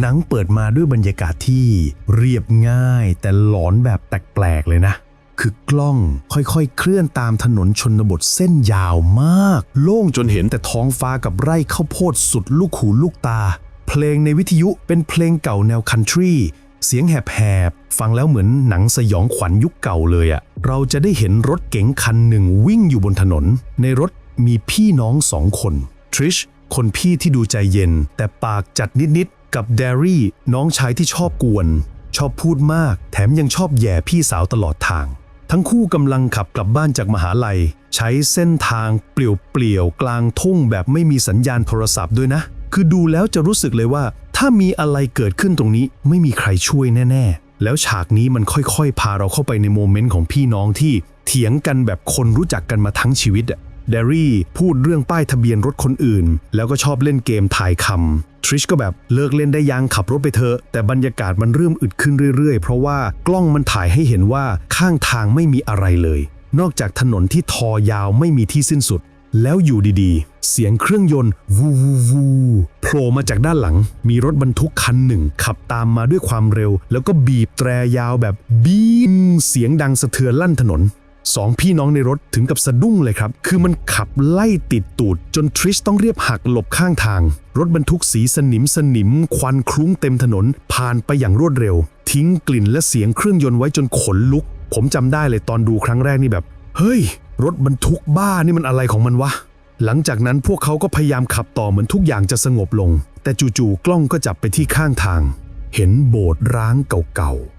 หนังเปิดมาด้วยบรรยากาศที่เรียบง่าย แต่หลอนแบบแปลกๆเลยนะ คือกล้องค่อยๆ เคลื่อนตามถนนชนบทเส้นยาวมาก โล่งจนเห็นแต่ท้องฟ้ากับไร่ข้าวโพดสุดลูกหูลูกตา เพลงในวิทยุเป็นเพลงเก่าแนวคันทรีเสียงแหบๆ ฟังแล้วเหมือนหนังสยองขวัญยุคเก่าเลยอะเราจะได้เห็นรถเก๋งคันหนึ่งวิ่งอยู่บนถนน ในรถมีพี่น้องสองคน ทริช คนพี่ที่ดูใจเย็น แต่ปากจัดนิดๆ กับแดรี่น้องชายที่ชอบกวน ชอบพูดมาก แถมยังชอบแย่พี่สาวตลอดทาง ทั้งคู่กำลังขับกลับบ้านจากมหาลัย ใช้เส้นทางเปลี่ยวๆกลางทุ่งแบบไม่มีสัญญาณโทรศัพท์ด้วยนะ คือดูแล้วจะรู้สึกเลยว่า ถ้ามีอะไรเกิดขึ้นตรงนี้ไม่มีใครช่วยแน่ๆ แล้วฉากนี้มันค่อยๆ พาเราเข้าไปในโมเมนต์ของพี่น้องที่เถียงกันแบบคนรู้จักกันมาทั้งชีวิตอะ เดรี่พูดเรื่องป้ายทะเบียนรถคนอื่น แล้วก็ชอบเล่นเกมทายคำทริชก็แบบเลิกเล่นได้ยังขับรถไปเถอะ แต่บรรยากาศมันเริ่มอึดขึ้นเรื่อยๆ เพราะว่ากล้องมันถ่ายให้เห็นว่าข้างทางไม่มีอะไรเลย นอกจากถนนที่ทอยาวไม่มีที่สิ้นสุด แล้วอยู่ดีๆ เสียงเครื่องยนต์วูวูวูโผล่มาจากด้านหลัง มีรถบรรทุกคันหนึ่ง ขับตามมาด้วยความเร็ว แล้วก็บีบแตรยาวแบบบีมเสียงดังสะเทือนลั่นถนน สองพี่น้องในรถถึงกับสะดุ้งเลยครับ คือมันขับไล่ติดตูด จนทริชต้องเรียบหักหลบข้างทาง รถบรรทุกสีสนิมสนิม ควันคลุ้งเต็มถนน ผ่านไปอย่างรวดเร็ว ทิ้งกลิ่นและเสียงเครื่องยนต์ไว้จนขนลุก ผมจำได้เลยตอนดูครั้งแรกนี่แบบ เฮ้ย รถบรรทุกบ้านี่มันอะไรของมันวะ หลังจากนั้นพวกเขาก็พยายามขับต่อเหมือนทุกอย่างจะสงบลง แต่จู่ๆกล้องก็จับไปที่ข้างทาง เห็นโบสถ์ร้างเก่าๆ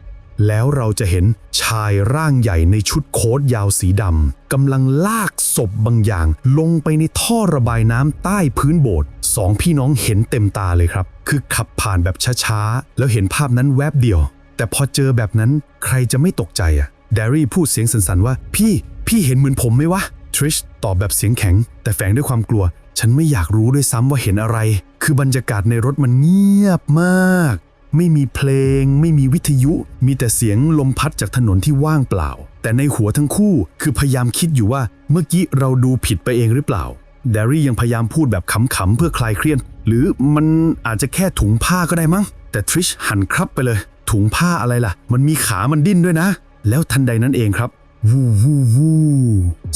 แล้วเราจะเห็นชายร่างใหญ่ในชุดโค้ทยาวสีดำกำลังลากศพบางอย่าง ลงไปในท่อระบายน้ำใต้พื้นโบสถ์สองพี่น้องเห็นเต็มตาเลยครับ คือขับผ่านแบบช้าๆ แล้วเห็นภาพนั้นแวบเดียว แต่พอเจอแบบนั้นใครจะไม่ตกใจอะแดรี่พูดเสียงสันๆว่า พี่ พี่เห็นเหมือนผมไหมวะทริชตอบแบบเสียงแข็ง แต่แฝงด้วยความกลัว ฉันไม่อยากรู้ด้วยซ้ำว่าเห็นอะไร คือบรรยากาศในรถมันเงียบมาก ไม่มีเพลง ไม่มีวิทยุ มีแต่เสียงลมพัดจากถนนที่ว่างเปล่า แต่ในหัวทั้งคู่คือพยายามคิดอยู่ว่าเมื่อกี้เราดูผิดไปเองหรือเปล่าแดรี่ยังพยายามพูดแบบขำๆเพื่อคลายเครียดหรือมันอาจจะแค่ถุงผ้าก็ได้มั้ง แต่ทริชหันครับไปเลย ถุงผ้าอะไรล่ะ มันมีขามันดิ้นด้วยนะ แล้วทันใดนั้นเองครับวูวูวู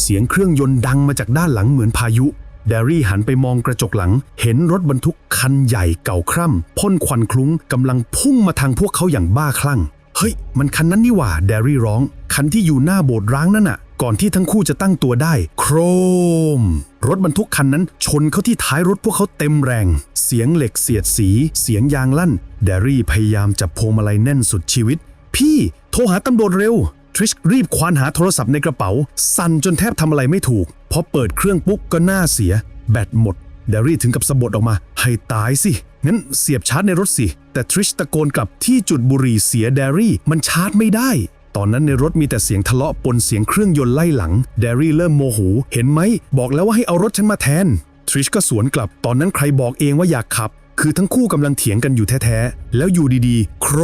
เสียงเครื่องยนต์ดังมาจากด้านหลังเหมือนพายุ แดรี่หันไปมองกระจกหลัง เห็นรถบรรทุกคันใหญ่เก่าคร่ำพ่นควันคลุ้งกำลังพุ่งมาทางพวกเขาอย่างบ้าคลั่ง เฮ้ย มันคันนั้นนี่หว่าแดรี่ร้อง คันที่อยู่หน้าโบสถ์ร้างนั่นน่ะ ก่อนที่ทั้งคู่จะตั้งตัวได้ โครม รถบรรทุกคันนั้นชนเข้าที่ท้ายรถพวกเขาเต็มแรง เสียงเหล็กเสียดสี เสียงยางลั่น แดรี่พยายามจับพวงมาลัยแน่นสุดชีวิต พี่ โทรหาตำรวจเร็ว ทริชรีบควานหาโทรศัพท์ในกระเป๋า สั่นจนแทบทำอะไรไม่ถูก พอเปิดเครื่องปุ๊บก็หน้าเสีย แบตหมดแดรี่ถึงกับสะบดออกมา ให้ตายสิ งั้นเสียบชาร์จในรถสิ แต่ทริชตะโกนกลับที่จุดบุหรี่เสียแดรี่มันชาร์จไม่ได้ ตอนนั้นในรถมีแต่เสียงทะเลาะปนเสียงเครื่องยนต์ไล่หลังแดรี่เริ่มโมโห เห็นไหม บอกแล้วว่าให้เอารถฉันมาแทนทริชก็สวนกลับ ตอนนั้นใครบอกเองว่าอยากขับ คือทั้งคู่กำลังเถียงกันอยู่แท้ ๆ แล้วอยู่ดีๆ โคร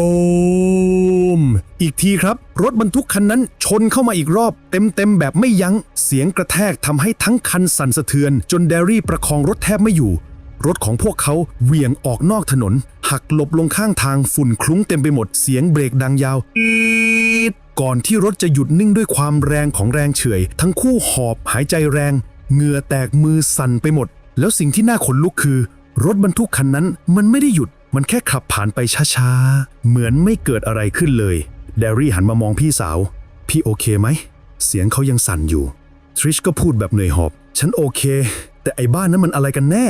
ม อีกทีครับ รถบรรทุกคันนั้นชนเข้ามาอีกรอบ เต็ม ๆ แบบไม่ยัง้ง เสียงกระแทกทำให้ทั้งคันสั่นสะเทือน จนแดรี่ประคองรถแทบไม่อยู่ รถของพวกเขาเหวี่ยงออกนอกถนน หักหลบลงข้างทางฝุ่นคลุ้งเต็มไปหมดเสียงเบรกดังยาวก่อนที่รถจะหยุดนิ่งด้วยความแรงของแรงเฉยทั้งคู่หอบหายใจแรง เหงื่อแตกมือสั่นไปหมด แล้วสิ่งที่น่าขนลุกคือ รถบรรทุกคันนั้นมันไม่ได้หยุด มันแค่ขับผ่านไปช้าๆ เหมือนไม่เกิดอะไรขึ้นเลยแดรี่หันมามองพี่สาว พี่โอเคไหม เสียงเขายังสั่นอยู่ ทริชก็พูดแบบเหนื่อยหอบ ฉันโอเค แต่ไอ้บ้านนั้นมันอะไรกันแน่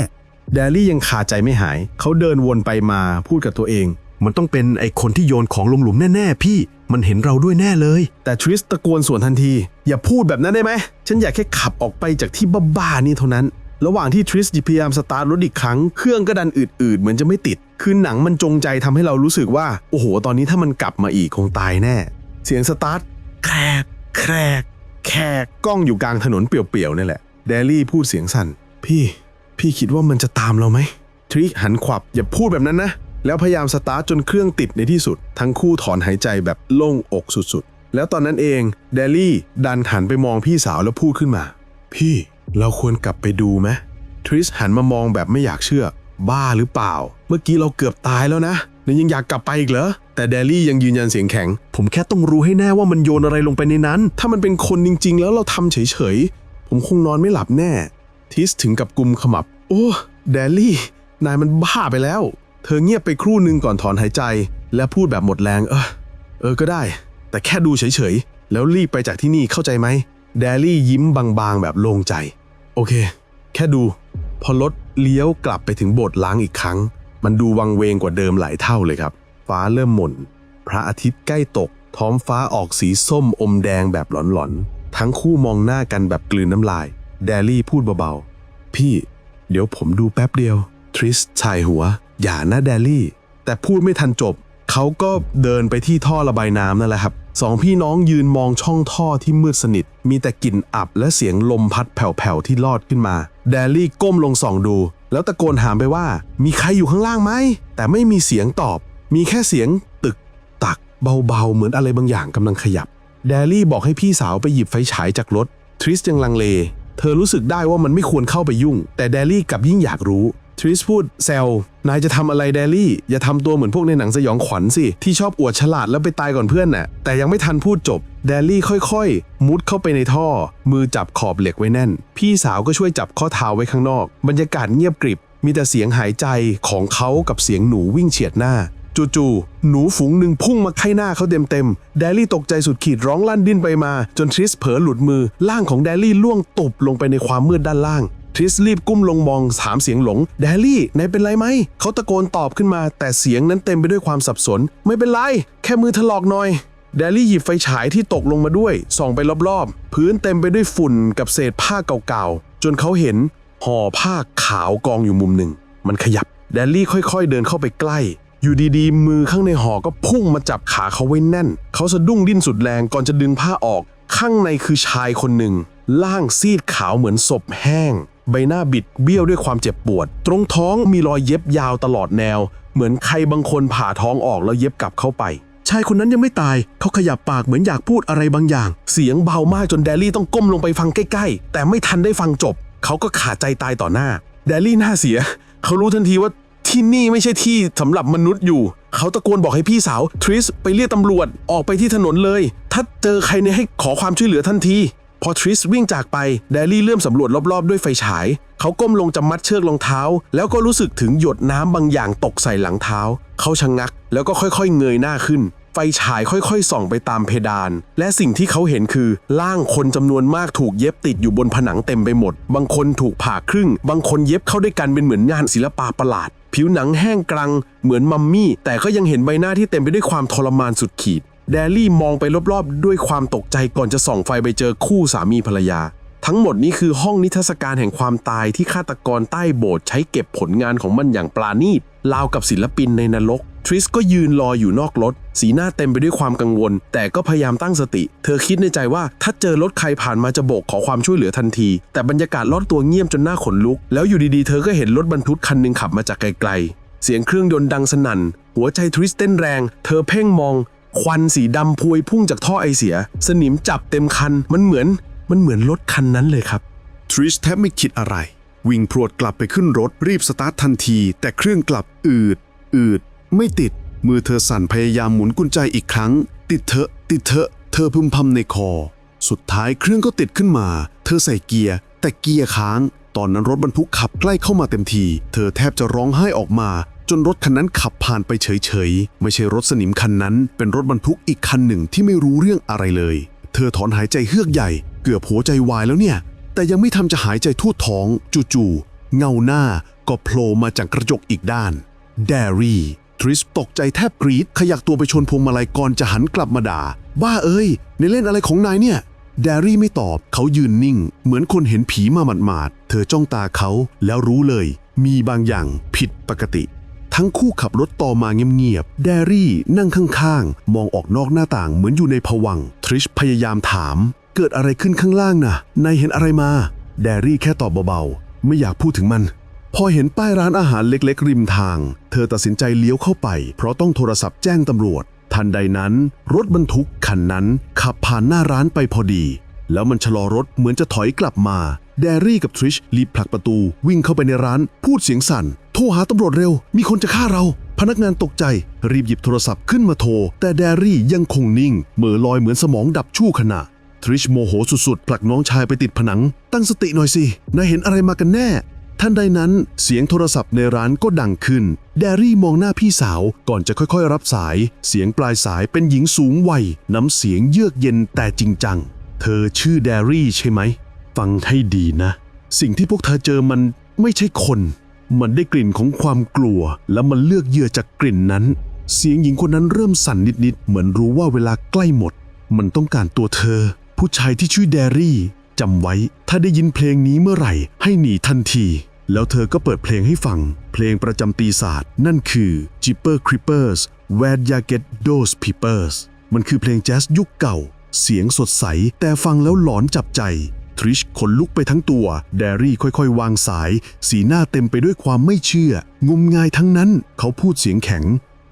แดรี่ยังคาใจไม่หาย เขาเดินวนไปมาพูดกับตัวเอง มันต้องเป็นไอคนที่โยนของลงหลุมแน่ๆ พี่ มันเห็นเราด้วยแน่เลย แต่ทริสตะโกนสวนทันที อย่าพูดแบบนั้นได้ไหม ฉันอยากแค่ขับออกไปจากที่บ้าๆนี่เท่านั้น ระหว่างที่ทริสพยายามสตาร์ทรถอีกครั้ง เครื่องก็ดันอืดๆ เหมือนจะไม่ติด คือหนังมันจงใจทำให้เรารู้สึกว่า โอ้โห ตอนนี้ถ้ามันกลับมาอีกคงตายแน่ เสียงสตาร์ทแครกแครกแครกกล้องอยู่กลางถนนเปี่ยวๆนี่แหละแดรี่พูดเสียงสั่น พี่ พี่คิดว่ามันจะตามเราไหม ทริกหันขวับอย่าพูดแบบนั้นนะ แล้วพยายามสตาร์ทจนเครื่องติดในที่สุด ทั้งคู่ถอนหายใจแบบโล่งอกสุดๆ แล้วตอนนั้นเอง เดลี่ดันหันไปมองพี่สาวแล้วพูดขึ้นมา พี่ เราควรกลับไปดูไหมทริสหันมามองแบบไม่อยากเชื่อ บ้าหรือเปล่า เมื่อกี้เราเกือบตายแล้วนะแล้วยังอยากกลับไปอีกเหรอ แต่แดลี่ยังยืนยันเสียงแข็ง ผมแค่ต้องรู้ให้แน่ว่ามันโยนอะไรลงไปในนั้น ถ้ามันเป็นคนจริง ๆ แล้วเราทำเฉย ๆ ผมคงนอนไม่หลับแน่ ทิสถึงกับกุมขมับ โอ้แดลี่ นายมันบ้าไปแล้ว เธอเงียบไปครู่หนึ่งก่อนถอนหายใจ และพูดแบบหมดแรง เออ เออ ก็ได้ แต่แค่ดูเฉย ๆ แล้วรีบไปจากที่นี่เข้าใจไหมแดลี่ยิ้มบาง ๆ แบบโล่งใจ โอเค แค่ดู พอรถเลี้ยวกลับไปถึงโบสถ์ล้างอีกครั้ง มันดูวังเวงกว่าเดิมหลายเท่าเลยครับ ฟ้าเริ่มหม่น พระอาทิตย์ใกล้ตก ท้องฟ้าออกสีส้มอมแดงแบบหลอนๆ ทั้งคู่มองหน้ากันแบบกลืนน้ำลาย แดลี่พูดเบาๆ พี่ เดี๋ยวผมดูแป๊บเดียว ทริสชายหัว อย่านะแดลี่ แต่พูดไม่ทันจบ เขาก็เดินไปที่ท่อระบายน้ำนั่นแหละครับ สองพี่น้องยืนมองช่องท่อที่มืดสนิท มีแต่กลิ่นอับและเสียงลมพัดแผ่วๆที่ลอดขึ้นมา แดลี่ก้มลงส่องดู แล้วตะโกนถามไปว่า มีใครอยู่ข้างล่างไหม แต่ไม่มีเสียงตอบ มีแค่เสียงตึก ตัก เบาๆ เหมือนอะไรบางอย่างกำลังขยับ แดลี่บอกให้พี่สาวไปหยิบไฟฉายจากรถ ทริสยังลังเล เธอรู้สึกได้ว่ามันไม่ควรเข้าไปยุ่ง แต่แดลี่กลับยิ่งอยากรู้ ทริสพูดแซลนายจะทำอะไรแดลี่ อย่าทำตัวเหมือนพวกในหนังสยองขวัญสิ ที่ชอบอวดฉลาดแล้วไปตายก่อนเพื่อนน่ะ แต่ยังไม่ทันพูดจบแดลี่ค่อยๆ มุดเข้าไปในท่อ มือจับขอบเหล็กไว้แน่น พี่สาวก็ช่วยจับข้อเท้าไว้ข้างนอก บรรยากาศเงียบกริบ มีแต่เสียงหายใจของเขากับเสียงหนูวิ่งเฉียดหน้า จู่ๆหนูฝูงหนึ่งพุ่งมาไข้หน้าเขาเต็มๆแดลี่ตกใจสุดขีดร้องลั่นดิ้นไปมา จนทริสเผลอหลุดมือร่างของแดลี่ล่วงตบลงไปในความมืดด้านล่าง ทริสรีบก้มลงมองถามเสียงหลงแดลี่นายเป็นไรไหม เขาตะโกนตอบขึ้นมา แต่เสียงนั้นเต็มไปด้วยความสับสน ไม่เป็นไร แค่มือถลอกหน่อยแดลี่หยิบไฟฉายที่ตกลงมาด้วย ส่องไปรอบๆ พื้นเต็มไปด้วยฝุ่นกับเศษผ้าเก่าๆ จนเขาเห็นห่อผ้าขาวกองอยู่มุมหนึ่ง มันขยับแดลี่ค่อยๆ เดินเข้าไปใกล้ อยู่ดีๆ มือข้างในห่อก็พุ่งมาจับขาเขาไว้แน่น เขาสะดุ้งดิ้นสุดแรงก่อนจะดึงผ้าออก ข้างในคือชายคนหนึ่ง ล่างซีดขาวเหมือนศพแห้ง ใบหน้าบิดเบี้ยวด้วยความเจ็บปวด ตรงท้องมีรอยเย็บยาวตลอดแนว เหมือนใครบางคนผ่าท้องออกแล้วเย็บกลับเข้าไป ชายคนนั้นยังไม่ตาย เขาขยับปากเหมือนอยากพูดอะไรบางอย่าง เสียงเบามากจนแดลี่ต้องก้มลงไปฟังใกล้ๆ แต่ไม่ทันได้ฟังจบ เขาก็ขาดใจตายต่อหน้า แดลี่หน้าเสีย เขารู้ทันทีว่าที่นี่ไม่ใช่ที่สำหรับมนุษย์อยู่ เขาตะโกนบอกให้พี่สาวทริสไปเรียกตำรวจออกไปที่ถนนเลย ถ้าเจอใครเนี่ยให้ขอความช่วยเหลือทันที พอทริสวิ่งจากไปแดลี่เริ่มสำรวจรอบๆ ด้วยไฟฉาย เขาก้มลงจะมัดเชือกรองเท้า แล้วก็รู้สึกถึงหยดน้ำบางอย่างตกใส่หลังเท้า เขาชะงงัก แล้วก็ค่อยๆ เงยหน้าขึ้น ไฟฉายค่อยๆ ส่องไปตามเพดาน และสิ่งที่เขาเห็นคือร่างคนจำนวนมากถูกเย็บติดอยู่บนผนังเต็มไปหมด บางคนถูกผ่าครึ่ง บางคนเย็บเข้าด้วยกันเป็นเหมือนงานศิลปะประหลาด ผิวหนังแห้งกรัง เหมือนมัมมี่ แต่ก็ยังเห็นใบหน้าที่เต็มไปด้วยความทรมานสุดขีด แดลี่มองไปรอบๆ ด้วยความตกใจก่อนจะส่องไฟไปเจอคู่สามีภรรยา ทั้งหมดนี้คือห้องนิทรรศการแห่งความตายที่ฆาตกรใต้โบสถ์ใช้เก็บผลงานของมันอย่างปราณีตราวกับศิลปินในนรก ทริสก็ยืนรออยู่นอกรถ สีหน้าเต็มไปด้วยความกังวล แต่ก็พยายามตั้งสติ เธอคิดในใจว่าถ้าเจอรถใครผ่านมาจะโบกขอความช่วยเหลือทันที แต่บรรยากาศรอบตัวเงียบจนหน้าขนลุก แล้วอยู่ดีๆ เธอก็เห็นรถบรรทุกคันหนึ่งขับมาจากไกลๆ เสียงเครื่องยนต์ดังสนั่น หัวใจทริสเต้นแรง เธอเพ่งมอง ควันสีดำพวยพุ่งจากท่อไอเสีย สนิมจับเต็มคัน มันเหมือน มันเหมือนรถคันนั้นเลยครับ ทริชแทบไม่คิดอะไร วิ่งพรวดกลับไปขึ้นรถรีบสตาร์ททันที แต่เครื่องกลับอืด อืด ไม่ติด มือเธอสั่นพยายามหมุนกุญแจอีกครั้ง ติดเถอะติดเถอะเธอพึมพำในคอ สุดท้ายเครื่องก็ติดขึ้นมา เธอใส่เกียร์ แต่เกียร์ค้าง ตอนนั้นรถบรรทุกขับใกล้เข้ามาเต็มที เธอแทบจะร้องไห้ออกมา จนรถคันนั้นขับผ่านไปเฉยๆ ไม่ใช่รถสนิมคันนั้น เป็นรถบรรทุกอีกคันหนึ่งที่ไม่รู้เรื่องอะไรเลย เธอถอนหายใจเฮือกใหญ่ เกือบหัวใจวายแล้วเนี่ย แต่ยังไม่ทำจะหายใจทั่วท้องจู่ๆเงาหน้าก็โผล่มาจากกระจกอีกด้านแดรี่ทริสตกใจแทบกรีดขยักตัวไปชนพวงมาลัยก่อนจะหันกลับมาด่า บ้าเอ้ยในเล่นอะไรของนายเนี่ยแดรี่ไม่ตอบเขายืนนิ่ง เหมือนคนเห็นผีมาหมาดๆเธอจ้องตาเขาแล้วรู้เลย มีบางอย่างผิดปกติ ทั้งคู่ขับรถต่อมาเงียบๆแดรี่นั่งข้างๆ มองออกนอกหน้าต่างเหมือนอยู่ในผวังทริชพยายามถาม เกิดอะไรขึ้นข้างล่างน่ะนายเห็นอะไรมา แดรี่แค่ตอบเบาๆ ไม่อยากพูดถึงมัน พอเห็นป้ายร้านอาหารเล็กๆ ริมทาง เธอตัดสินใจเลี้ยวเข้าไป เพราะต้องโทรศัพท์แจ้งตำรวจ ทันใดนั้น รถบรรทุกคันนั้นขับผ่านหน้าร้านไปพอดี แล้วมันชะลอรถเหมือนจะถอยกลับมา แดรี่กับทริชรีบผลักประตู วิ่งเข้าไปในร้าน พูดเสียงสั่น โทรหาตำรวจเร็ว มีคนจะฆ่าเรา พนักงานตกใจ รีบหยิบโทรศัพท์ขึ้นมาโทร แต่แดรี่ยังคงนิ่งเหม่อลอยเหมือนสมองดับชั่วขณะทริชโมโหสุดๆผลักน้องชายไปติดผนัง ตั้งสติหน่อยสินายเห็นอะไรมากันแน่ท่านใดนั้นเสียงโทรศัพท์ในร้านก็ดังขึ้น แดรี่มองหน้าพี่สาวก่อนจะค่อยๆ รับสาย เสียงปลายสายเป็นหญิงสูงวัย น้ำเสียงเยือกเย็นแต่จริงจัง เธอชื่อแดรี่ใช่ไหม ฟังให้ดีนะ สิ่งที่พวกเธอเจอมันไม่ใช่คน มันได้กลิ่นของความกลัว และมันเลือกเหยื่อจากกลิ่นนั้น เสียงหญิงคนนั้นเริ่มสั่นนิดๆ เหมือนรู้ว่าเวลาใกล้หมด มันต้องการตัวเธอ ผู้ชายที่ชื่อแดรี่จำไว้ ถ้าได้ยินเพลงนี้เมื่อไหร่ ให้หนีทันที แล้วเธอก็เปิดเพลงให้ฟัง เพลงประจำปีศาจนั่นคือ Jeeper Creepers Where Ya Get Those Peepers มันคือเพลงแจ๊สยุคเก่า เสียงสดใส แต่ฟังแล้วหลอนจับใจ ทริชขนลุกไปทั้งตัว แดรี่ค่อยๆ วางสาย สีหน้าเต็มไปด้วยความไม่เชื่อ งมงายทั้งนั้น เขาพูดเสียงแข็ง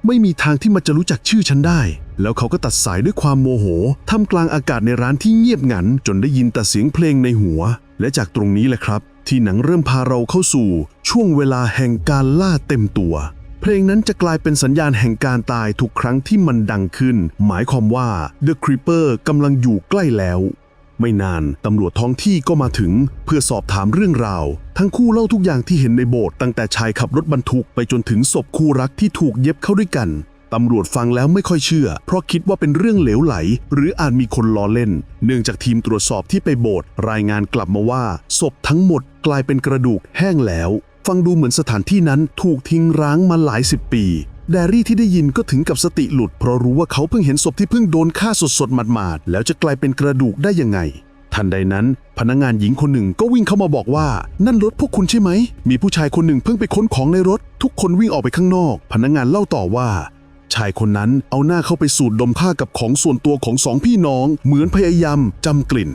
ไม่มีทางที่มันจะรู้จักชื่อฉันได้ แล้วเขาก็ตัดสายด้วยความโมโหท่ามกลางอากาศในร้านที่เงียบงัน จนได้ยินแต่เสียงเพลงในหัว และจากตรงนี้แหละครับ ที่หนังเริ่มพาเราเข้าสู่ ช่วงเวลาแห่งการล่าเต็มตัวเพลงนั้นจะกลายเป็นสัญญาณแห่งการตายทุกครั้งที่มันดังขึ้น หมายความว่า The Creeper กำลังอยู่ใกล้แล้ว ไม่นานตำรวจท้องที่ก็มาถึง เพื่อสอบถามเรื่องราว ทั้งคู่เล่าทุกอย่างที่เห็นในโบสถ์ตั้งแต่ชายขับรถบรรทุกไปจนถึงศพคู่รักที่ถูกเย็บเข้าด้วยกันตำรวจฟังแล้วไม่ค่อยเชื่อ เพราะคิดว่าเป็นเรื่องเหลวไหล หรืออาจมีคนล้อเล่น เนื่องจากทีมตรวจสอบที่ไปโบสถ์รายงานกลับมาว่า ศพทั้งหมดกลายเป็นกระดูกแห้งแล้ว ฟังดูเหมือนสถานที่นั้นถูกทิ้งร้างมาหลายสิบปี แดรี่ที่ได้ยินก็ถึงกับสติหลุด เพราะรู้ว่าเขาเพิ่งเห็นศพที่เพิ่งโดนฆ่าสดๆหมาดๆแล้วจะกลายเป็นกระดูกได้ยังไง ทันใดนั้น พนักงานหญิงคนหนึ่งก็วิ่งเข้ามาบอกว่า นั่นรถพวกคุณใช่ไหม มีผู้ชายคนหนึ่งเพิ่งไปค้นของในรถ ทุกคนวิ่งออกไปข้างนอก พนักงานเล่าต่อว่า ชายคนนั้นเอาหน้าเข้าไปสูดดมผ้ากับของส่วนตัวของสองพี่น้อง เหมือนพยายามจำกลิ่น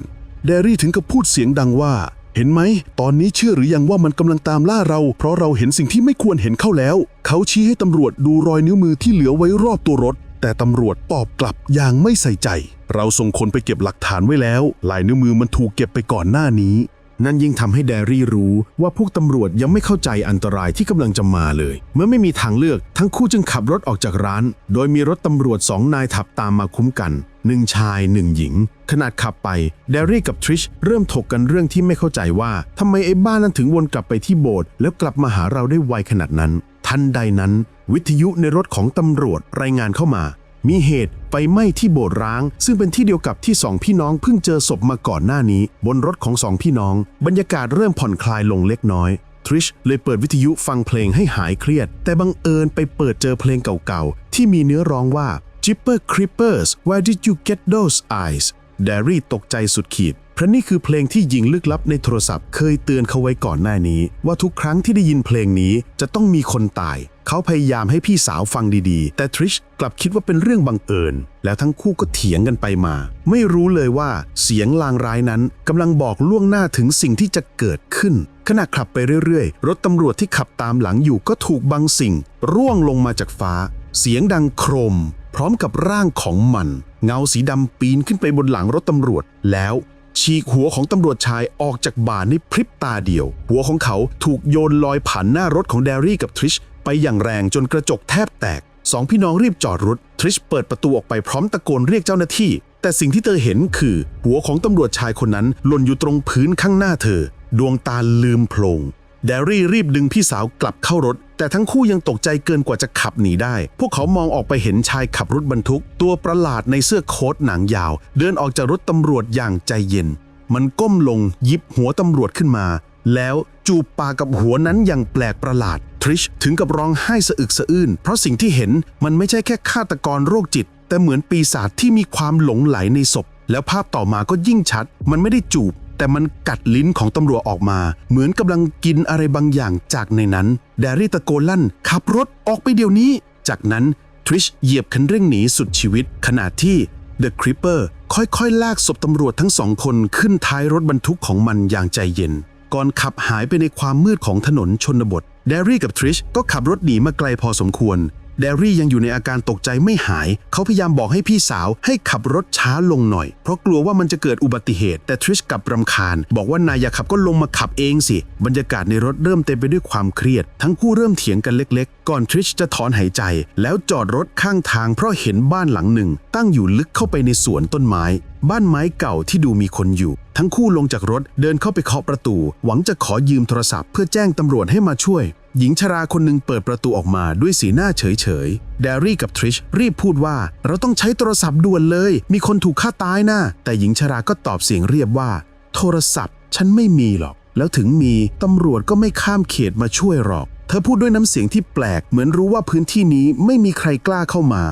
แดรี่ถึงกับพูดเสียงดังว่า เห็นไหม ตอนนี้เชื่อหรือยังว่ามันกำลังตามล่าเรา เพราะเราเห็นสิ่งที่ไม่ควรเห็นเข้าแล้ว เขาชี้ให้ตำรวจดูรอยนิ้วมือที่เหลือไว้รอบตัวรถ แต่ตำรวจตอบกลับอย่างไม่ใส่ใจ เราส่งคนไปเก็บหลักฐานไว้แล้ว ลายนิ้วมือมันถูกเก็บไปก่อนหน้านี้ นั่นยิ่งทำให้แดรี่รู้ว่าพวกตำรวจยังไม่เข้าใจอันตรายที่กำลังจะมาเลย เมื่อไม่มีทางเลือกทั้งคู่จึงขับรถออกจากร้าน โดยมีรถตำรวจสองนายถับตามมาคุ้มกันหนึ่งชายหนึ่งหญิง ขนาดขับไปแดรี่กับทริชเริ่มถกกันเรื่องที่ไม่เข้าใจว่าทำไมไอ้บ้านนั้นถึงวนกลับไปที่โบสถ์แล้วกลับมาหาเราได้ไวขนาดนั้น ทันใดนั้น วิทยุในรถของตำรวจรายงานเข้ามา มีเหตุไฟไหม้ที่โบสถ์ร้าง ซึ่งเป็นที่เดียวกับที่สองพี่น้องเพิ่งเจอศพมาก่อนหน้านี้ บนรถของสองพี่น้อง บรรยากาศเริ่มผ่อนคลายลงเล็กน้อยทริชเลยเปิดวิทยุฟังเพลงให้หายเครียด แต่บังเอิญไปเปิดเจอเพลงเก่าๆ ที่มีเนื้อร้องว่า Jipper Creepers Where did you get those eyes แดรี่ตกใจสุดขีดเพราะนี่คือเพลงที่หญิงลึกลับในโทรศัพท์ เคยเตือนเขาไว้ก่อนหน้านี้ ว่าทุกครั้งที่ได้ยินเพลงนี้จะต้องมีคนตาย เขาพยายามให้พี่สาวฟังดีๆ แต่ทริชกลับคิดว่าเป็นเรื่องบังเอิญ แล้วทั้งคู่ก็เถียงกันไปมา ไม่รู้เลยว่าเสียงลางร้ายนั้นกำลังบอกล่วงหน้าถึงสิ่งที่จะเกิดขึ้น ขณะขับไปเรื่อยๆ รถตำรวจที่ขับตามหลังอยู่ก็ถูกบางสิ่ง ร่วงลงมาจากฟ้า เสียงดังโครม พร้อมกับร่างของมัน เงาสีดำปีนขึ้นไปบนหลังรถตำรวจแล้วฉีกหัวของตำรวจชายออกจากบ่าในพริบตาเดียว หัวของเขาถูกโยนลอยผ่านหน้ารถของแดรี่กับทริช ไปอย่างแรงจนกระจกแทบแตกสองพี่น้องรีบจอดรถทริชเปิดประตูออกไปพร้อมตะโกนเรียกเจ้าหน้าที่ แต่สิ่งที่เธอเห็นคือ หัวของตำรวจชายคนนั้นหล่นอยู่ตรงพื้นข้างหน้าเธอ ดวงตาลืมโพลงแดรี่รีบดึงพี่สาวกลับเข้ารถ แต่ทั้งคู่ยังตกใจเกินกว่าจะขับหนีได้ พวกเขามองออกไปเห็นชายขับรถบรรทุก ตัวประหลาดในเสื้อโค้ทหนังยาว เดินออกจากรถตำรวจอย่างใจเย็น มันก้มลงยิบหัวตำรวจขึ้นมา แล้วจูบปากกับหัวนั้นอย่างแปลกประหลาด ทริชถึงกับร้องไห้สะอึกสะอื้นเพราะสิ่งที่เห็นมันไม่ใช่แค่ฆาตกรโรคจิต แต่เหมือนปีศาจที่มีความหลงไหลในศพ แล้วภาพต่อมาก็ยิ่งชัด มันไม่ได้จูบ แต่มันกัดลิ้นของตำรวจออกมา เหมือนกำลังกินอะไรบางอย่างจากในนั้น แดรี่ตะโกนลั่น ขับรถออกไปเดี๋ยวนี้ จากนั้นทริชเหยียบคันเร่งหนีสุดชีวิต ขณะที่ The Creeper ค่อยๆ ลากศพตำรวจทั้งสองคนขึ้นท้ายรถบรรทุกของมันอย่างใจเย็น ก่อนขับหายไปในความมืดของถนนชนบท แดรี่กับทริชก็ขับรถหนีมาไกลพอสมควร แดรี่ยังอยู่ในอาการตกใจไม่หาย เขาพยายามบอกให้พี่สาวให้ขับรถช้าลงหน่อย เพราะกลัวว่ามันจะเกิดอุบัติเหตุ แต่ทริชกลับรำคาญ บอกว่านายอย่าขับก็ลงมาขับเองสิ บรรยากาศในรถเริ่มเต็มไปด้วยความเครียด ทั้งคู่เริ่มเถียงกันเล็กๆ ก่อนทริชจะถอนหายใจ แล้วจอดรถข้างทางเพราะเห็นบ้านหลังหนึ่ง ตั้งอยู่ลึกเข้าไปในสวนต้นไม้ บ้านไม้เก่าที่ดูมีคนอยู่ ทั้งคู่ลงจากรถเดินเข้าไปเคาะประตู หวังจะขอยืมโทรศัพท์เพื่อแจ้งตำรวจให้มาช่วย หญิงชราคนหนึ่งเปิดประตูออกมาด้วยสีหน้าเฉยๆแดรี่กับทริชรีบพูดว่า เราต้องใช้โทรศัพท์ด่วนเลย มีคนถูกฆ่าตายนะแต่หญิงชราก็ตอบเสียงเรียบว่า โทรศัพท์ ฉันไม่มีหรอก แล้วถึงมีตำรวจก็ไม่ข้ามเขตมาช่วยหรอก เธอพูดด้วยน้ำเสียงที่แปลก เหมือนรู้ว่าพื้นที่นี้ไม่มีใครกล้าเข้ามา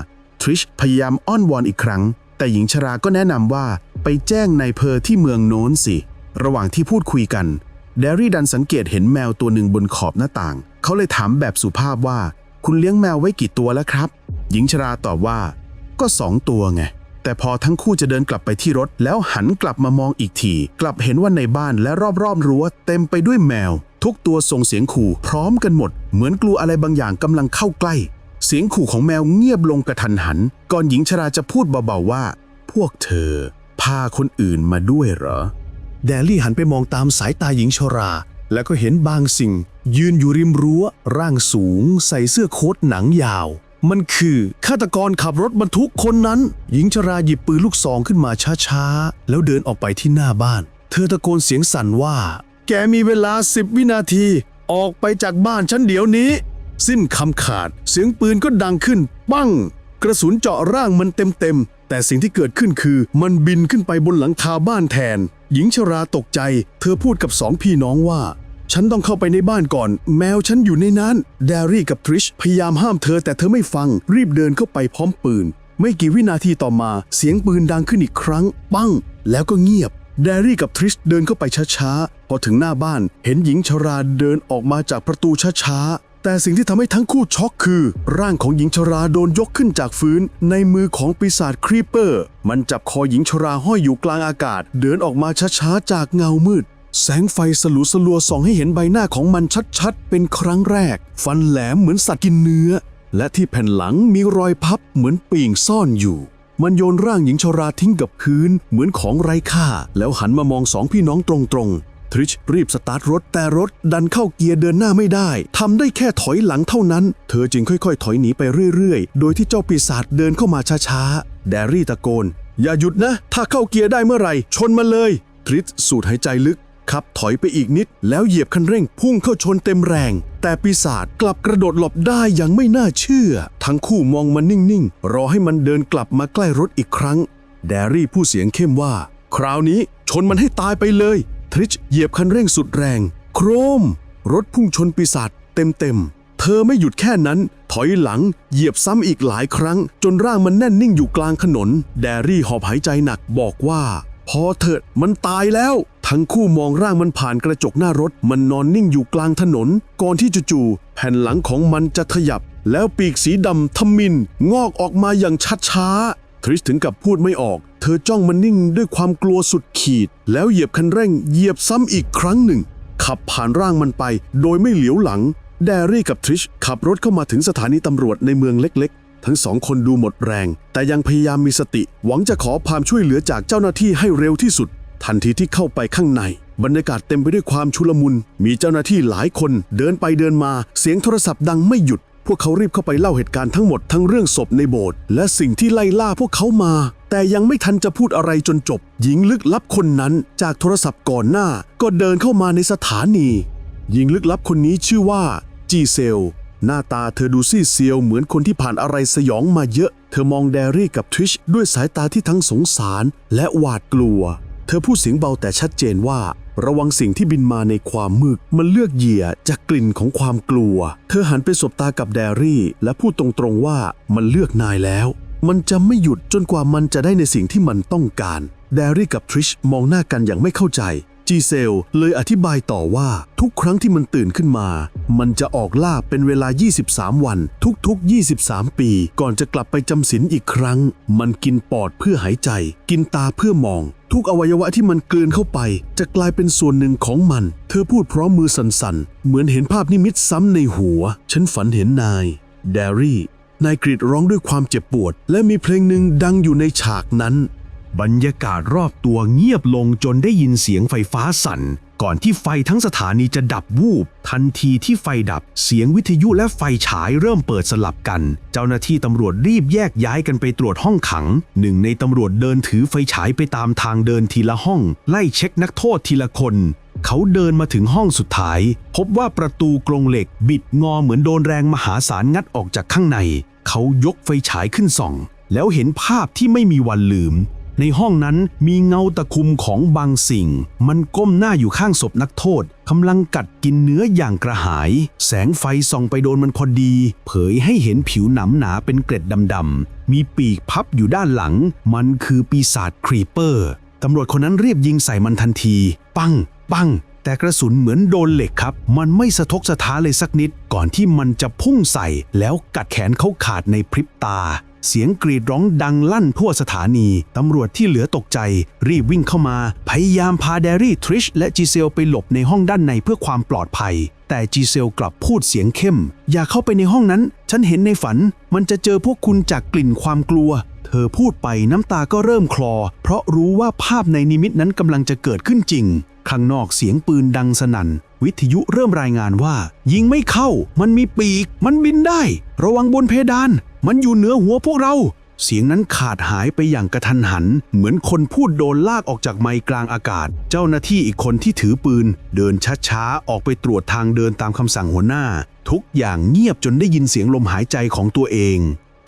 ทริชพยายามอ้อนวอนอีกครั้ง แต่หญิงชราก็แนะนำว่า ไปแจ้งนายเพอที่เมืองโน้นสิ ระหว่างที่พูดคุยกันแดรี่ดันสังเกตเห็นแมวตัวหนึ่งบนขอบหน้าต่าง เขาเลยถามแบบสุภาพว่า คุณเลี้ยงแมวไว้กี่ตัวแล้วครับ หญิงชราตอบว่า ก็สองตัวไง แต่พอทั้งคู่จะเดินกลับไปที่รถ แล้วหันกลับมามองอีกที กลับเห็นว่าในบ้านและรอบๆรั้วเต็มไปด้วยแมว ทุกตัวส่งเสียงขู่พร้อมกันหมด เหมือนกลัวอะไรบางอย่างกำลังเข้าใกล้ เสียงขู่ของแมวเงียบลงกระทันหัน ก่อนหญิงชราจะพูดเบาๆว่า พวกเธอ พาคนอื่นมาด้วยเหรอ แดลี่หันไปมองตามสายตาหญิงชรา แล้วก็เห็นบางสิ่ง ยืนอยู่ริมรั้ว ร่างสูง ใส่เสื้อโค้ทหนังยาว มันคือฆาตกรขับรถบรรทุกคนนั้น หญิงชราหยิบปืนลูกซองขึ้นมาช้าๆ แล้วเดินออกไปที่หน้าบ้าน เธอตะโกนเสียงสั่นว่า แกมีเวลาสิบวินาที ออกไปจากบ้านฉันเดี๋ยวนี้ สิ้นคำขาด เสียงปืนก็ดังขึ้น ปั้ง กระสุนเจาะร่างมันเต็มๆ แต่สิ่งที่เกิดขึ้นคือมันบินขึ้นไปบนหลังคาบ้านแทน หญิงชราตกใจ เธอพูดกับสองพี่น้องว่า ฉันต้องเข้าไปในบ้านก่อน แมวฉันอยู่ในนั้น แดรี่กับทริชพยายามห้ามเธอแต่เธอไม่ฟัง รีบเดินเข้าไปพร้อมปืน ไม่กี่วินาทีต่อมา เสียงปืนดังขึ้นอีกครั้ง ปั้งแล้วก็เงียบ แดรี่กับทริชเดินเข้าไปช้าๆ พอถึงหน้าบ้าน เห็นหญิงชราเดินออกมาจากประตูช้าๆ แต่สิ่งที่ทำให้ทั้งคู่ช็อกคือ ร่างของหญิงชราโดนยกขึ้นจากพื้น ในมือของปีศาจครีปเปอร์ มันจับคอหญิงชราห้อยอยู่กลางอากาศ เดินออกมาช้าๆจากเงามืด แสงไฟสลัวสลัวส่องให้เห็นใบหน้าของมันชัดๆ เป็นครั้งแรก ฟันแหลมเหมือนสัตว์กินเนื้อ และที่แผ่นหลังมีรอยพับเหมือนปีงซ่อนอยู่มันโยนร่างหญิงชราทิ้งกับพื้นเหมือนของไร้ค่า แล้วหันมามองสองพี่น้องตรงๆ ทริชรีบสตาร์ทรถแต่รถดันเข้าเกียร์เดินหน้าไม่ได้ทำได้แค่ถอยหลังเท่านั้น เธอจึงค่อยๆ ถอยหนีไปเรื่อยๆ โดยที่เจ้าปีศาจเดินเข้ามาช้าๆ แดรี่ตะโกน อย่าหยุดนะ ถ้าเข้าเกียร์ได้เมื่อไหร่ ชนมันเลย ทริชสูดหายใจลึกขับถอยไปอีกนิด แล้วเหยียบคันเร่งพุ่งเข้าชนเต็มแรง แต่ปีศาจกลับกระโดดหลบได้อย่างไม่น่าเชื่อ ทั้งคู่มองมันนิ่งๆ รอให้มันเดินกลับมาใกล้รถอีกครั้ง แดรี่ผู้เสียงเข้มว่า คราวนี้ชนมันให้ตายไปเลย ทริชเหยียบคันเร่งสุดแรง โครม รถพุ่งชนปีศาจเต็มๆ เธอไม่หยุดแค่นั้น ถอยหลัง เหยียบซ้ำอีกหลายครั้ง จนร่างมันแน่นนิ่งอยู่กลางถนน แดรี่หอบหายใจหนักบอกว่า พอเถิดมันตายแล้ว ทั้งคู่มองร่างมันผ่านกระจกหน้ารถ มันนอนนิ่งอยู่กลางถนน ก่อนที่จู่ๆแผ่นหลังของมันจะขยับ แล้วปีกสีดำทมิน งอกออกมาอย่างช้าๆทริสถึงกับพูดไม่ออก ธอจ้องมันนิ่งด้วยความกลัวสุดขีด แล้วเหยียบคันเร่งเหยียบซ้ำอีกครั้งหนึ่ง ขับผ่านร่างมันไป โดยไม่เหลียวหลัง แดรี่กับทริชขับรถเข้ามาถึงสถานีตำรวจในเมืองเล็กๆ ทั้งสองคนดูหมดแรง แต่ยังพยายามมีสติ หวังจะขอความช่วยเหลือจากเจ้าหน้าที่ให้เร็วที่สุด ทันทีที่เข้าไปข้างใน บรรยากาศเต็มไปด้วยความชุลมุน มีเจ้าหน้าที่หลายคน เดินไปเดินมา เสียงโทรศัพท์ดังไม่หยุดพวกเขารีบเข้าไปเล่าเหตุการณ์ทั้งหมดทั้งเรื่องศพในโบสถ์และสิ่งที่ไล่ล่าพวกเขามา แต่ยังไม่ทันจะพูดอะไรจนจบ หญิงลึกลับคนนั้นจากโทรศัพท์ก่อนหน้า ก็เดินเข้ามาในสถานี หญิงลึกลับคนนี้ชื่อว่า จีเซล หน้าตาเธอดูซีดเซียวเหมือนคนที่ผ่านอะไรสยองมาเยอะ เธอมองแดรี่กับทริชด้วยสายตาที่ทั้งสงสารและหวาดกลัว เธอพูดเสียงเบาแต่ชัดเจนว่า ระวังสิ่งที่บินมาในความมืดมันเลือกเหยื่อจากกลิ่นของความกลัว เธอหันไปสบตากับแดรี่ และพูดตรงๆว่ามันเลือกนายแล้ว มันจะไม่หยุดจนกว่ามันจะได้ในสิ่งที่มันต้องการ แดรี่กับทริชมองหน้ากันอย่างไม่เข้าใจ จีเซลเลยอธิบายต่อว่าทุกครั้งที่มันตื่นขึ้นมา มันจะออกล่าเป็นเวลา 23 วัน ทุกๆ 23 ปี ก่อนจะกลับไปจำศีลอีกครั้ง มันกินปอดเพื่อหายใจ กินตาเพื่อมอง ทุกอวัยวะที่มันกลืนเข้าไป จะกลายเป็นส่วนหนึ่งของมัน เธอพูดพร้อมมือสั่นๆ เหมือนเห็นภาพนิมิตซ้ำในหัว ฉันฝันเห็นนาย แดรี่ นายกรีดร้องด้วยความเจ็บปวด และมีเพลงหนึ่งดังอยู่ในฉากนั้น บรรยากาศรอบตัวเงียบลงจนได้ยินเสียงไฟฟ้าสั่น ก่อนที่ไฟทั้งสถานีจะดับวูบ ทันทีที่ไฟดับ เสียงวิทยุและไฟฉายเริ่มเปิดสลับกัน เจ้าหน้าที่ตำรวจรีบแยกย้ายกันไปตรวจห้องขัง หนึ่งในตำรวจเดินถือไฟฉายไปตามทางเดินทีละห้อง ไล่เช็คนักโทษทีละคน เขาเดินมาถึงห้องสุดท้าย พบว่าประตูกรงเหล็กบิดงอเหมือนโดนแรงมหาศาลงัดออกจากข้างใน เขายกไฟฉายขึ้นส่อง แล้วเห็นภาพที่ไม่มีวันลืม ในห้องนั้นมีเงาตะคุมของบางสิ่ง มันก้มหน้าอยู่ข้างศพนักโทษกำลังกัดกินเนื้ออย่างกระหาย แสงไฟส่องไปโดนมันพอดี เผยให้เห็นผิวหนำหนาเป็นเกล็ดดำๆมีปีกพับอยู่ด้านหลัง มันคือปีศาจครีเปอร์ตำรวจคนนั้นรีบยิงใส่มันทันที ปัง ปัง แต่กระสุนเหมือนโดนเหล็กครับ มันไม่สะทกสะท้านเลยสักนิด ก่อนที่มันจะพุ่งใส่ แล้วกัดแขนเขาขาดในพริบตา เสียงกรีดร้องดังลั่นทั่วสถานี ตำรวจที่เหลือตกใจ รีบวิ่งเข้ามา พยายามพาแดรี่ทริชและจีเซลไปหลบในห้องด้านในเพื่อความปลอดภัย แต่จีเซลกลับพูดเสียงเข้ม อย่าเข้าไปในห้องนั้น ฉันเห็นในฝัน มันจะเจอพวกคุณจากกลิ่นความกลัวเธอพูดไปน้ำตาก็เริ่มคลอ เพราะรู้ว่าภาพในนิมิตนั้นกำลังจะเกิดขึ้นจริง ข้างนอกเสียงปืนดังสนั่น วิทยุเริ่มรายงานว่า ยิงไม่เข้า มันมีปีก มันบินได้ ระวังบนเพดาน มันอยู่เหนือหัวพวกเรา เสียงนั้นขาดหายไปอย่างกระทันหัน เหมือนคนพูดโดนลากออกจากไมกลางอากาศ เจ้าหน้าที่อีกคนที่ถือปืน เดินช้าๆออกไปตรวจทางเดินตามคำสั่งหัวหน้า ทุกอย่างเงียบจนได้ยินเสียงลมหายใจของตัวเอง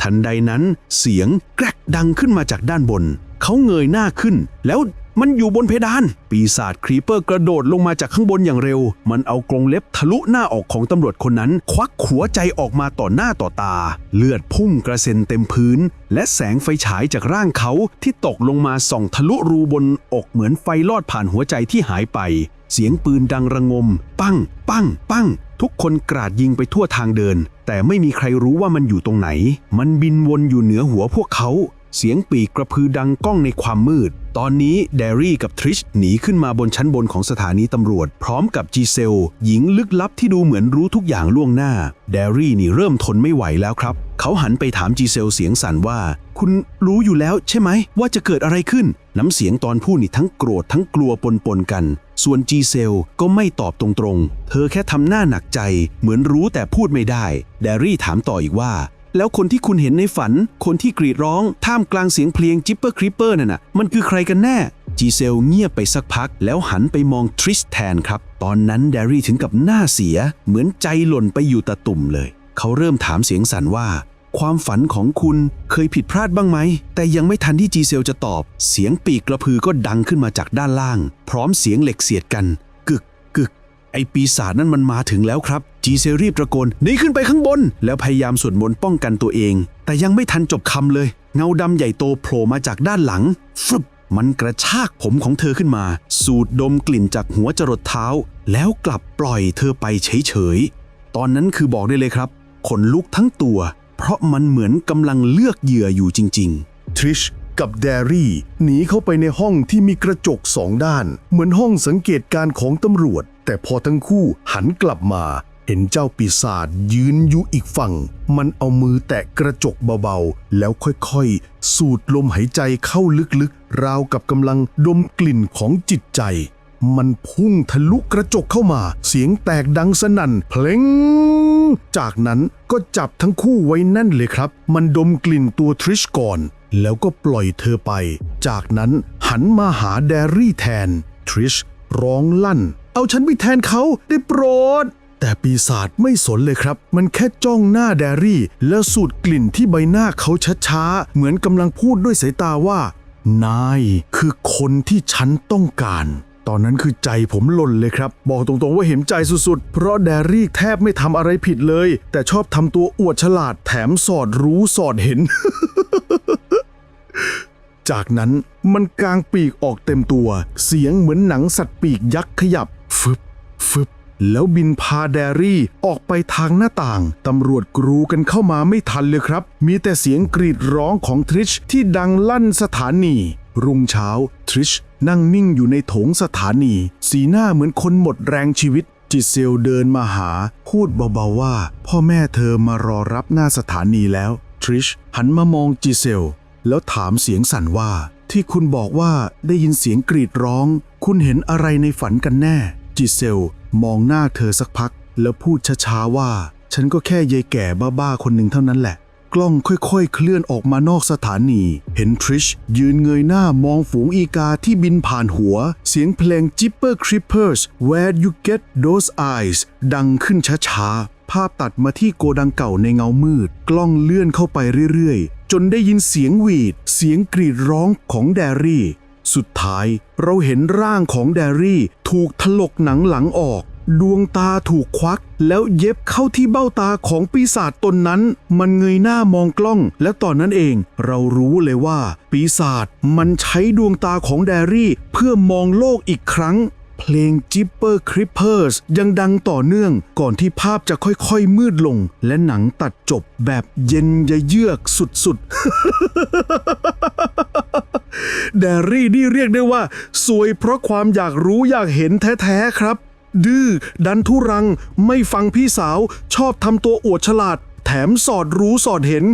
ทันใดนั้น เสียงแกรกดังขึ้นมาจากด้านบนเขาเงยหน้าขึ้น แล้ว มันอยู่บนเพดาน ปีศาจครีเปอร์กระโดดลงมาจากข้างบนอย่างเร็ว มันเอากรงเล็บทะลุหน้าออกของตำรวจคนนั้น ควักหัวใจออกมาต่อหน้าต่อตา เลือดพุ่งกระเซ็นเต็มพื้น และแสงไฟฉายจากร่างเขาที่ตกลงมาส่องทะลุรูบนอกเหมือนไฟลอดผ่านหัวใจที่หายไป เสียงปืนดังระงม ปั้ง ปั้ง ปั้ง ทุกคนกราดยิงไปทั่วทางเดิน แต่ไม่มีใครรู้ว่ามันอยู่ตรงไหน มันบินวนอยู่เหนือหัวพวกเขา เสียงปีกกระพือดังก้องในความมืด ตอนนี้แดรี่กับทริชหนีขึ้นมาบนชั้นบนของสถานีตำรวจ พร้อมกับจีเซล หญิงลึกลับที่ดูเหมือนรู้ทุกอย่างล่วงหน้าแดรี่นี่เริ่มทนไม่ไหวแล้วครับ เขาหันไปถามจีเซลเสียงสั่นว่า คุณรู้อยู่แล้วใช่ไหม ว่าจะเกิดอะไรขึ้น น้ำเสียงตอนพูดนี่ทั้งโกรธทั้งกลัวปนๆกัน ส่วนจีเซลก็ไม่ตอบตรงๆ เธอแค่ทำหน้าหนักใจ เหมือนรู้แต่พูดไม่ได้แดรี่ถามต่ออีกว่า แล้วคนที่คุณเห็นในฝัน คนที่กรีดร้องท่ามกลางเสียงเพลงจิปเปอร์คริปเปอร์นั่นน่ะมันคือใครกันแน่ จีเซลเงียบไปสักพัก แล้วหันไปมองทริสแทนครับ ตอนนั้นแดรี่ถึงกับหน้าเสีย เหมือนใจหล่นไปอยู่ตะตุ่มเลย เขาเริ่มถามเสียงสั่นว่า ความฝันของคุณเคยผิดพลาดบ้างไหม แต่ยังไม่ทันที่จีเซลจะตอบ เสียงปีกกระพือก็ดังขึ้นมาจากด้านล่าง พร้อมเสียงเหล็กเสียดกัน กึกกึกไอปีศาจนั่นมันมาถึงแล้วครับ จีเซลรีบตะโกนหนีขึ้นไปข้างบน แล้วพยายามสวดมนต์ป้องกันตัวเอง แต่ยังไม่ทันจบคำเลย เงาดำใหญ่โตโผล่มาจากด้านหลังฟึบมันกระชากผมของเธอขึ้นมา สูดดมกลิ่นจากหัวจรดเท้า แล้วกลับปล่อยเธอไปเฉยๆ ตอนนั้นคือบอกได้เลยครับ ขนลุกทั้งตัว เพราะมันเหมือนกำลังเลือกเหยื่ออยู่จริง ๆ ทริชกับแดรี่หนีเข้าไปในห้องที่มีกระจกสองด้าน เหมือนห้องสังเกตการณ์ของตำรวจ แต่พอทั้งคู่หันกลับมา เห็นเจ้าปีศาจยืนอยู่อีกฝั่ง มันเอามือแตะกระจกเบาๆ แล้วค่อยๆ สูดลมหายใจเข้าลึกๆ ราวกับกำลังดมกลิ่นของจิตใจ มันพุ่งทะลุกระจกเข้ามา เสียงแตกดังสนั่น เพลง จากนั้นก็จับทั้งคู่ไว้แน่นเลยครับ มันดมกลิ่นตัวทริชก่อน แล้วก็ปล่อยเธอไป จากนั้นหันมาหาแดรี่แทน ทริชร้องลั่น เอาฉันไปแทนเขาได้โปรด แต่ปีศาจไม่สนเลยครับ มันแค่จ้องหน้าแดรี่ แล้วสูดกลิ่นที่ใบหน้าเขาช้าๆ เหมือนกำลังพูดด้วยสายตาว่า นายคือคนที่ฉันต้องการ ตอนนั้นคือใจผมหล่นเลยครับ บอกตรงๆว่าเห็นใจสุดๆ เพราะแดรี่แทบไม่ทำอะไรผิดเลย แต่ชอบทำตัวอวดฉลาดแถมสอดรู้สอดเห็น จากนั้นมันกางปีกออกเต็มตัว เสียงเหมือนหนังสัตว์ปีกยักษ์ขยับ ฟึบ ฟึบ แล้วบินพาแดรี่ออกไปทางหน้าต่าง ตำรวจกรูกันเข้ามาไม่ทันเลยครับ มีแต่เสียงกรีดร้องของทริชที่ดังลั่นสถานี รุ่งเช้า ทริชนั่งนิ่งอยู่ในโถงสถานี สีหน้าเหมือนคนหมดแรงชีวิต จิเซลเดินมาหา พูดเบาๆว่า พ่อแม่เธอมารอรับหน้าสถานีแล้ว ทริชหันมามองจิเซล แล้วถามเสียงสั่นว่า ที่คุณบอกว่าได้ยินเสียงกรีดร้อง คุณเห็นอะไรในฝันกันแน่จิเซล มองหน้าเธอสักพัก แล้วพูดช้าๆว่า ฉันก็แค่ยายแก่บ้าๆคนหนึ่งเท่านั้นแหละ กล้องค่อยๆ เคลื่อนออกมานอกสถานี เห็นทริชยืนเงยหน้ามองฝูงอีกาที่บินผ่านหัว เสียงเพลง Jipper Creepers Where You Get Those Eyes ดังขึ้นช้าๆ ภาพตัดมาที่โกดังเก่าในเงามืด กล้องเลื่อนเข้าไปเรื่อยๆ จนได้ยินเสียงหวีด เสียงกรีดร้องของแดรี่ สุดท้ายเราเห็นร่างของแดรี่ถูกถลกหนังหลังออก ดวงตาถูกควัก แล้วเย็บเข้าที่เบ้าตาของปีศาจตนนั้น มันเงยหน้ามองกล้อง และตอนนั้นเอง เรารู้เลยว่า ปีศาจมันใช้ดวงตาของแดรี่เพื่อมองโลกอีกครั้ง เพลง Jipper Creepers ยังดังต่อเนื่องก่อนที่ภาพจะค่อยๆมืดลง และหนังตัดจบแบบเย็นยะเยือกสุดๆ แดรี่นี่เรียกได้ว่า สวยเพราะความอยากรู้อยากเห็นแท้ๆครับ ดื้อดันทุรัง ไม่ฟังพี่สาว ชอบทำตัวอวดฉลาด แถมสอดรู้สอดเห็น